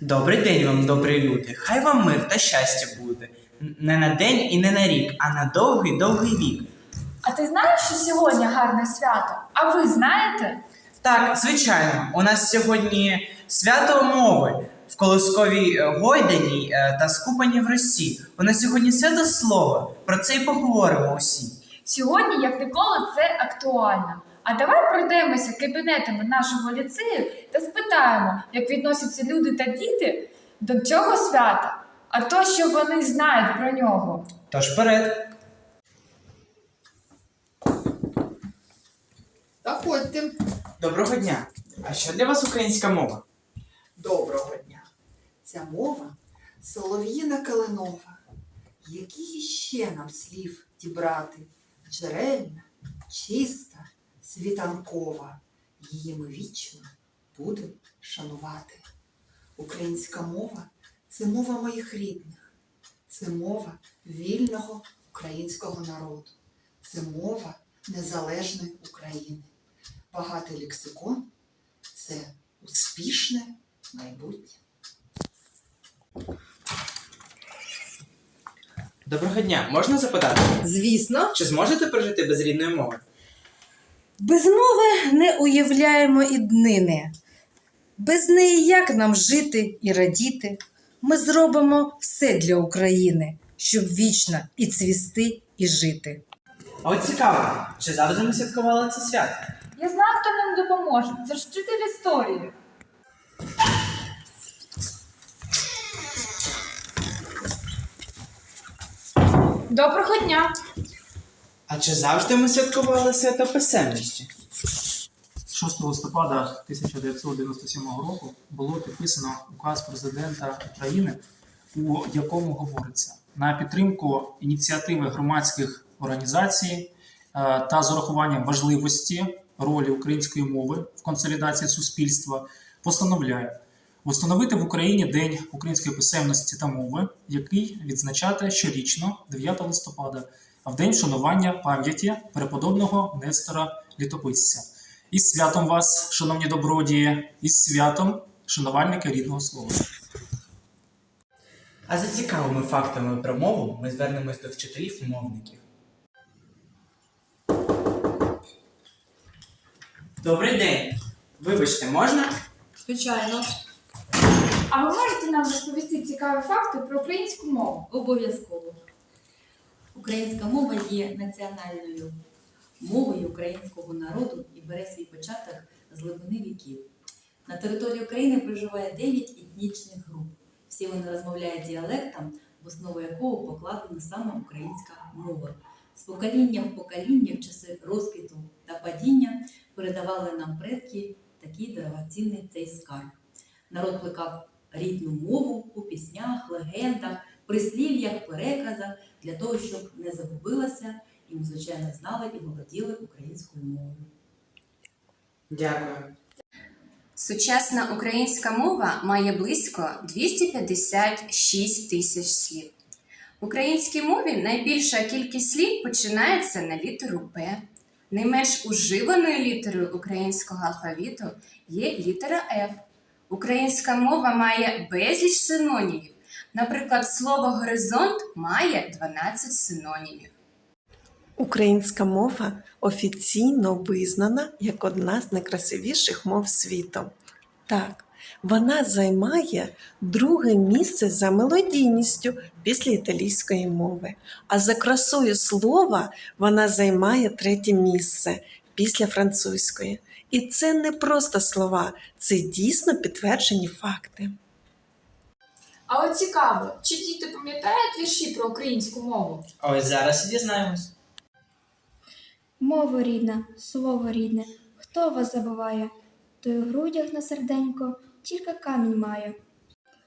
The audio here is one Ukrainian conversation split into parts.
Добрий день вам, добрі люди. Хай вам мир та щастя буде. Не на день і не на рік, а на довгий довгий вік. А ти знаєш, що сьогодні гарне свято? А ви знаєте? Так, звичайно, у нас сьогодні свято мови в Колосковій е, Гойдані е, та Скупані в Росі. У нас сьогодні свято слова. Про це і поговоримо усі. Сьогодні, як ніколи, це актуально. А давай пройдемося кабінетами нашого ліцею та спитаємо, як відносяться люди та діти до цього свята, а то, що вони знають про нього. Тож вперед. Заходьте. Доброго дня. А що для вас українська мова? Доброго дня. Ця мова солов'їна калинова. Які ще нам слів дібрати? Джерельна, чиста, світанкова. Її ми вічно будемо шанувати. Українська мова це мова моїх рідних, це мова вільного українського народу, це мова незалежної України. Багатий лексикон це успішне майбутнє. Доброго дня. Можна запитати, Звісно, чи зможете прожити без рідної мови? Без мови не уявляємо і днини. Без неї як нам жити і радіти? Ми зробимо все для України, щоб вічно і цвісти, і жити. А от цікаво, чи завжди ми святкували це свято? Я знаю, хто нам допоможе. Це ж вчитель історії. Доброго дня! А чи завжди ми святкували свято писемності? 6 листопада 1997 року було підписано указ президента України, у якому говориться на підтримку ініціативи громадських організацій е, та з урахуванням важливості ролі української мови в консолідації суспільства постановляє встановити в Україні День української писемності та мови, який відзначати щорічно 9 листопада, в день вшанування пам'яті преподобного Нестора Літописця. Із святом вас, шановні добродії, із святом шанувальники рідного слова. А за цікавими фактами про мову ми звернемось до вчителів і мовників. Добрий день. Вибачте, можна? Звичайно, А ви можете нам розповісти цікаві факти про українську мову? обов'язково. Українська мова є національною мовою українського народу і бере свій початок з глибини віків. На території України проживає 9 етнічних груп. Всі вони розмовляють діалектом, в основу якого покладена саме українська мова. З покоління в покоління в часи розквіту та падіння передавали нам предки такий дорогоцінний цей скарб. Народ плекав рідну мову у піснях, легендах, прислів'ях, переказах для того, щоб не загубилася і ми, звичайно, знали і володіли українською мовою. Дякую. Сучасна українська мова має близько 256 тисяч слів. В українській мові найбільша кількість слів починається на літеру П. Найменш уживаною літерою українського алфавіту є літера Ф. Українська мова має безліч синонімів. Наприклад, слово горизонт має 12 синонімів. Українська мова офіційно визнана як одна з найкрасивіших мов світу. Так, вона займає друге місце за мелодійністю після італійської мови, а за красою слова вона займає третє місце після французької. І це не просто слова, це дійсно підтверджені факти. А от цікаво, чи діти пам'ятають вірші про українську мову? Ось зараз і дізнаємось. Мова рідна, слово рідне, хто вас забуває? Той у грудях на серденько тільки камінь має.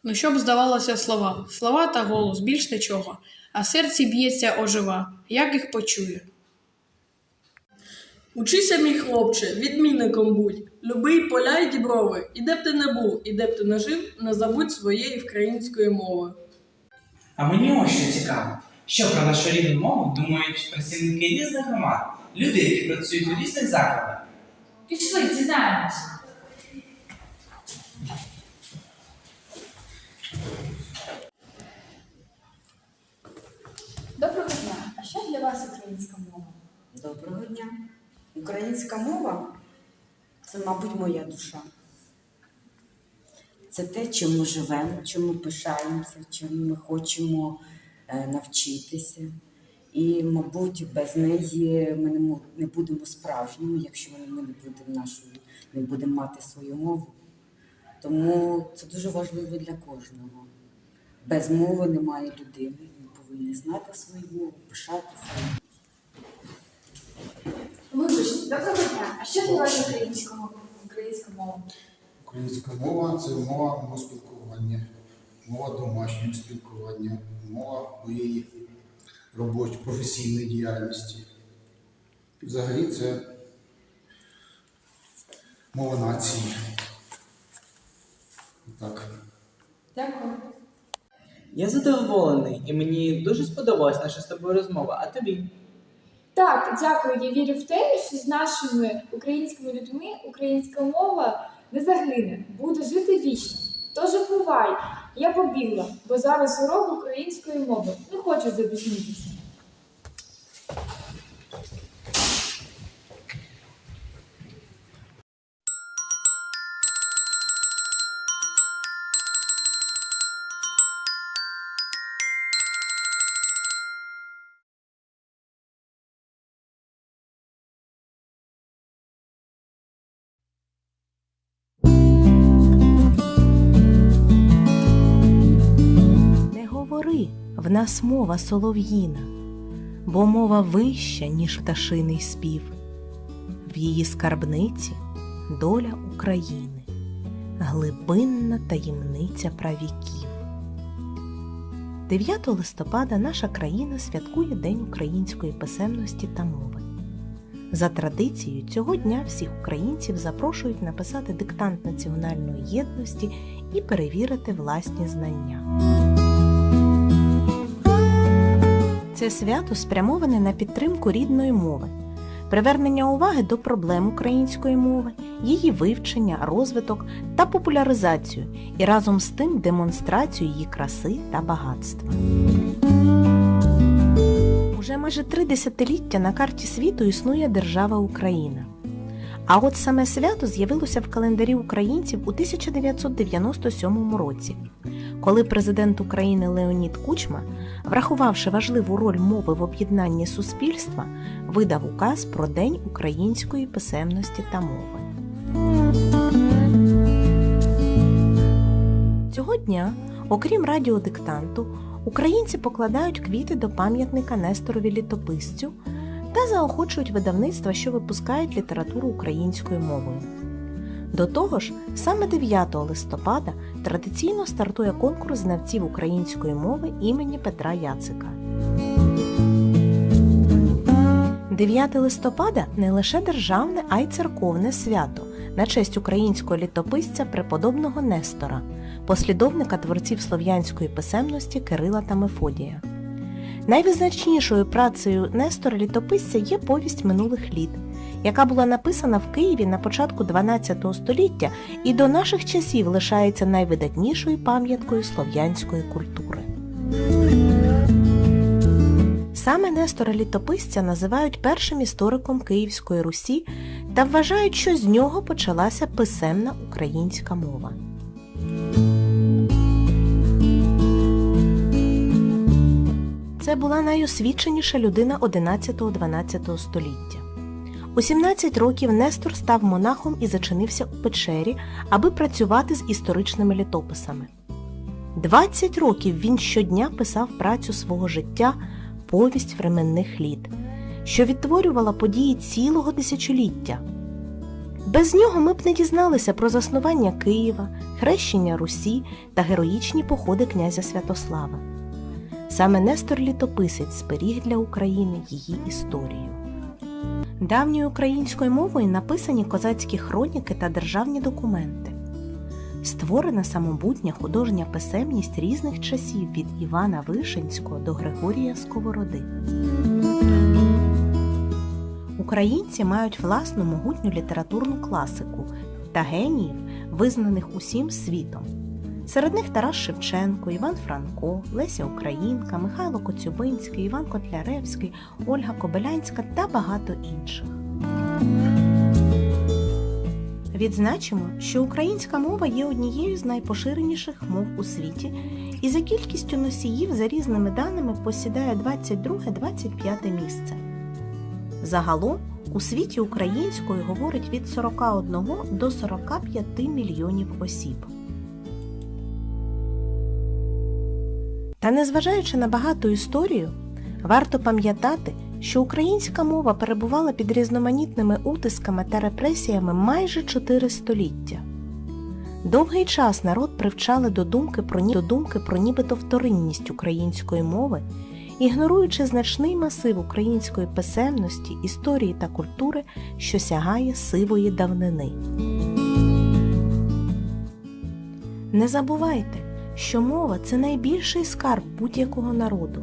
Ну, щоб здавалося слова, слова та голос більш нічого, а серці б'ється ожива, як їх почує. Учися, мій хлопче, відмінником будь. Любий поля й діброви, і де б ти не був, і де б ти не жив, не забудь своєї української мови. А мені ось що цікаво, що про нашу рідну мову думають працівники різних громад, люди, які працюють у різних закладах. Пішли, дізнаємось. Доброго дня! А що для вас українська мова? Доброго дня! Українська мова це, мабуть, моя душа. Це те, чим ми живемо, чим ми пишаємося, чим ми хочемо е, навчитися. І, мабуть, без неї ми не, будемо справжніми, якщо ми не будемо нашою, не будемо мати свою мову. Тому це дуже важливо для кожного. Без мови немає людини. Ми повинні знати свою мову, пишатися. Доброго дня. А що українська мова? Українська мова? Українська мова це мова мого спілкування, мова домашнього спілкування, мова моєї робочої професійної діяльності. Взагалі це мова нації. Так. Дякую. Я задоволений, і мені дуже сподобалась наша з тобою розмова. А тобі? Так, дякую. Я вірю в те, що з нашими українськими людьми українська мова не загине, буде жити вічно. Тож бувай, я побігла, бо зараз урок української мови. Не хочу запізнитися. Нас мова солов'їна, бо мова вища, ніж пташиний спів. В її скарбниці доля України, глибинна таємниця правіків. 9 листопада наша країна святкує День української писемності та мови. За традицією, цього дня всіх українців запрошують написати диктант національної єдності і перевірити власні знання. Це свято спрямоване на підтримку рідної мови, привернення уваги до проблем української мови, її вивчення, розвиток та популяризацію і разом з тим демонстрацію її краси та багатства. Уже майже три десятиліття на карті світу існує держава Україна. А от саме свято з'явилося в календарі українців у 1997 році, коли президент України Леонід Кучма, врахувавши важливу роль мови в об'єднанні суспільства, видав указ про День української писемності та мови. Цього дня, окрім радіодиктанту, українці покладають квіти до пам'ятника Несторові літописцю та заохочують видавництва, що випускають літературу українською мовою. До того ж, саме 9 листопада традиційно стартує конкурс знавців української мови імені Петра Яцика. 9 листопада не лише державне, а й церковне свято на честь українського літописця преподобного Нестора, послідовника творців слов'янської писемності Кирила та Мефодія. Найвизначнішою працею Нестора літописця є повість минулих літ, яка була написана в Києві на початку 12 століття і до наших часів лишається найвидатнішою пам'яткою слов'янської культури. Саме Нестора літописця називають першим істориком Київської Русі та вважають, що з нього почалася писемна українська мова. Це була найосвіченіша людина 11-12 століття. У 17 років Нестор став монахом і зачинився у печері, аби працювати з історичними літописами. 20 років він щодня писав працю свого життя Повість временних літ, що відтворювала події цілого десятиліття. Без нього ми б не дізналися про заснування Києва, хрещення Русі та героїчні походи князя Святослава. Саме Нестор Літописець зберіг для України її історію. Давньою українською мовою написані козацькі хроніки та державні документи. Створена самобутня художня писемність різних часів від Івана Вишенського до Григорія Сковороди. Українці мають власну могутню літературну класику та геніїв, визнаних усім світом. Серед них Тарас Шевченко, Іван Франко, Леся Українка, Михайло Коцюбинський, Іван Котляревський, Ольга Кобилянська та багато інших. Відзначимо, що українська мова є однією з найпоширеніших мов у світі і за кількістю носіїв за різними даними посідає 22-25 місце. Загалом у світі українською говорить від 41 до 45 мільйонів осіб. Та незважаючи на багату історію, варто пам'ятати, що українська мова перебувала під різноманітними утисками та репресіями майже 4 століття. Довгий час народ привчали до думки про, до думки про нібито вторинність української мови, ігноруючи значний масив української писемності, історії та культури, що сягає сивої давнини. Не забувайте, що мова це найбільший скарб будь-якого народу.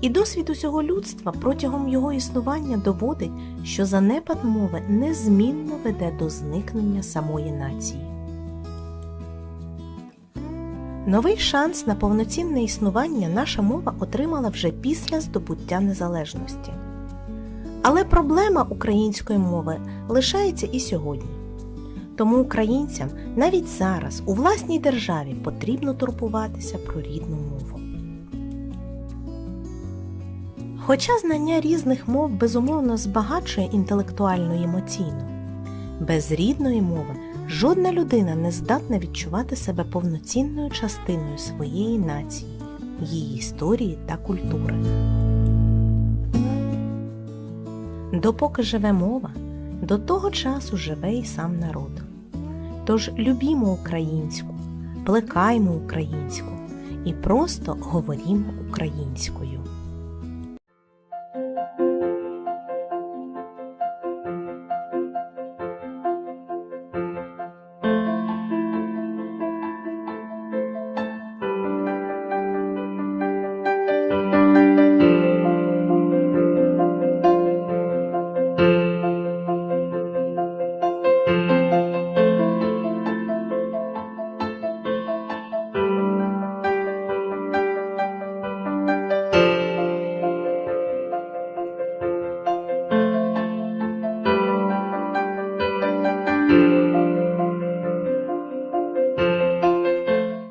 І досвід усього людства протягом його існування доводить, що занепад мови незмінно веде до зникнення самої нації. Новий шанс на повноцінне існування наша мова отримала вже після здобуття незалежності. Але проблема української мови лишається і сьогодні. Тому українцям навіть зараз у власній державі потрібно турбуватися про рідну мову. Хоча знання різних мов безумовно збагачує інтелектуально і емоційно, без рідної мови жодна людина не здатна відчувати себе повноцінною частиною своєї нації, її історії та культури. Допоки живе мова, до того часу живе і сам народ. Тож любімо українську, плекаймо українську і просто говорімо українською.